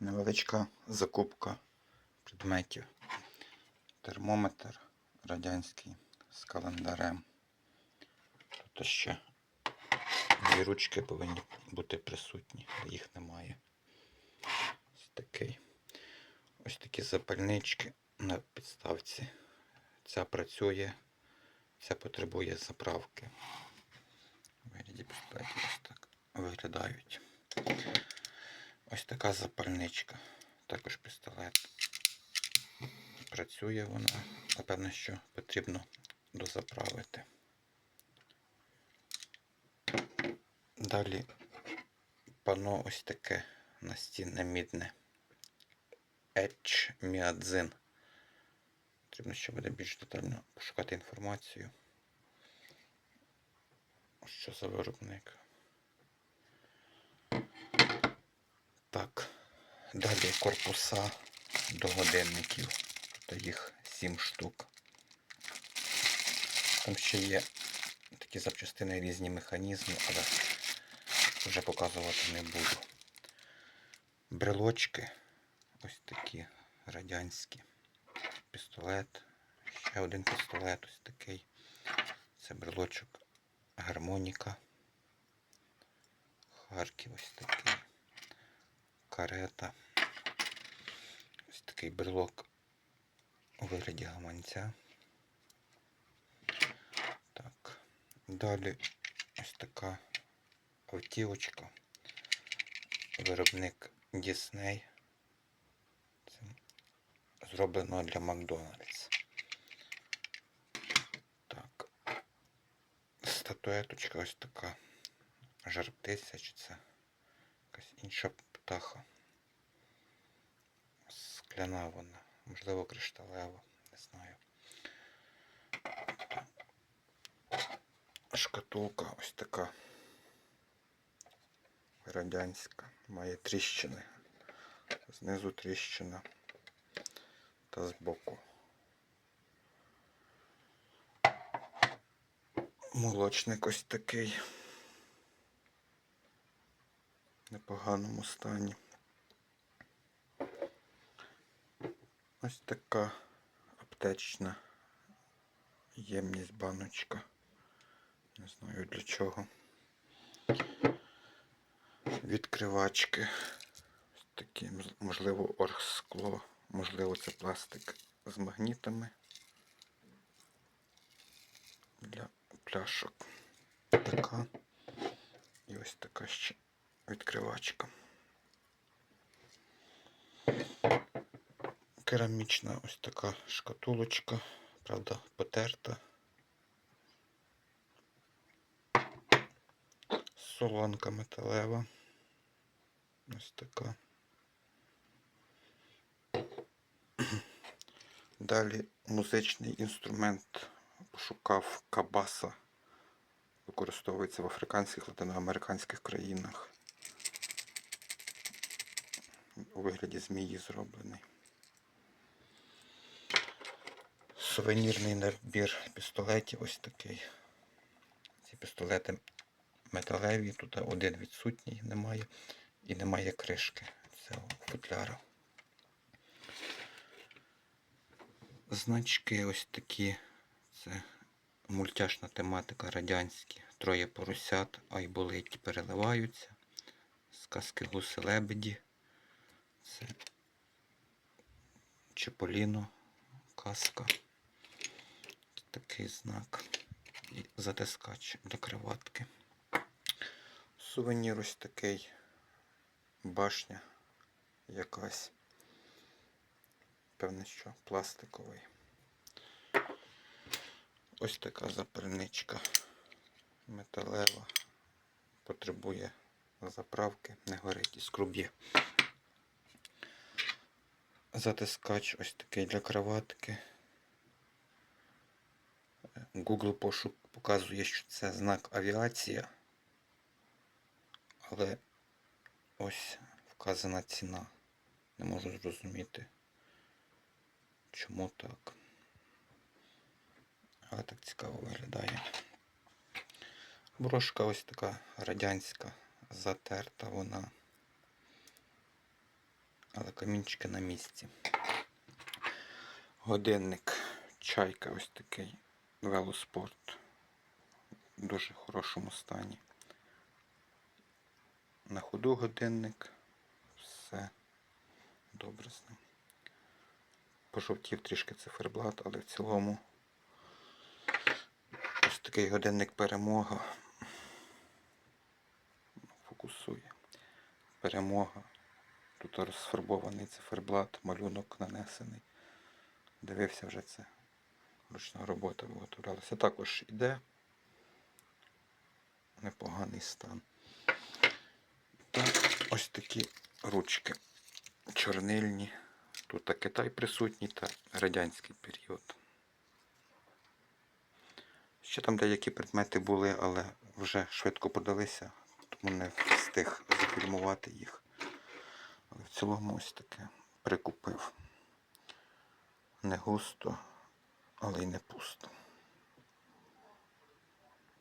невеличка закупка предметів. Термометр радянський з календарем. Тут ще дві ручки повинні бути присутні, їх немає. Ось такий. Ось такі запальнички на підставці. Ця працює, ця потребує заправки. Вигляді ось так виглядають. Ось така запальничка. Також пістолет. Працює вона. Напевно, що потрібно дозаправити. Далі пано ось таке настінне мідне. Етч Міадзин. Потрібно ще буде більш детально пошукати інформацію. Що за виробник? Так. Далі корпуса до годинників. Тут їх 7 штук. Там ще є такі запчастини різні механізми, але вже показувати не буду. Брелочки. Ось такі радянські. Пістолет. Ще один пістолет ось такий. Це брелочок гармоніка. Харків ось такий. Карета. Ось такий брелок у вигляді гаманця. Так. Далі ось така автівочка. Виробник Disney. Це зроблено для Макдональдс. Так. Статуеточка ось така. Жар птиця чи це якась інша птаха. Скляна вона, можливо, кришталева, не знаю. Шкатулка ось така радянська, має тріщини. Знизу тріщина та збоку. Молочник ось такий. Непоганому стані. Ось така аптечна ємність баночка. Не знаю для чого. Відкривачки. Ось такі, можливо, оргскло, можливо, це пластик з магнітами для пляшок. Така. І ось така ще відкривачка. Керамічна ось така шкатулочка, правда, потерта. Солонка металева. Ось така. Далі музичний інструмент пошукав кабаса. Використовується в африканських латиноамериканських країнах. У вигляді змії зроблений. Сувенірний набір пістолетів ось такий. Ці пістолети металеві, тут один відсутній немає і немає кришки цього футляра. Значки ось такі. Це мультяшна тематика радянські. Троє поросят, айболиті переливаються. Сказки гуси лебеді. Це Чеполіно, казка. Такий знак. І затискач для криватки. Сувенір ось такий. Башня якась. Певне, що пластиковий. Ось така запальничка металева. Потребує заправки, не горить і скруб'є. Затискач ось такий для кроватки. Google пошук показує, що це знак авіація. Але ось вказана ціна. Не можу зрозуміти, чому так. Але так цікаво виглядає. Брошка ось така радянська, затерта вона. Але камінчики на місці. Годинник чайка ось такий велоспорт. В дуже хорошому стані. На ходу годинник. Все добре з ним. Пожовтів трішки циферблат, але в цілому ось такий годинник перемога. Фокусує. Перемога. Тут розфарбований циферблат, малюнок нанесений. Дивився вже це. Ручна робота виготовлялася. Також іде непоганий стан. Так, ось такі ручки чорнильні. Тут та Китай присутній та радянський період. Ще там деякі предмети були, але вже швидко подалися, тому не встиг зафільмувати їх. Ось таке прикупив. Не густо, але й не пусто.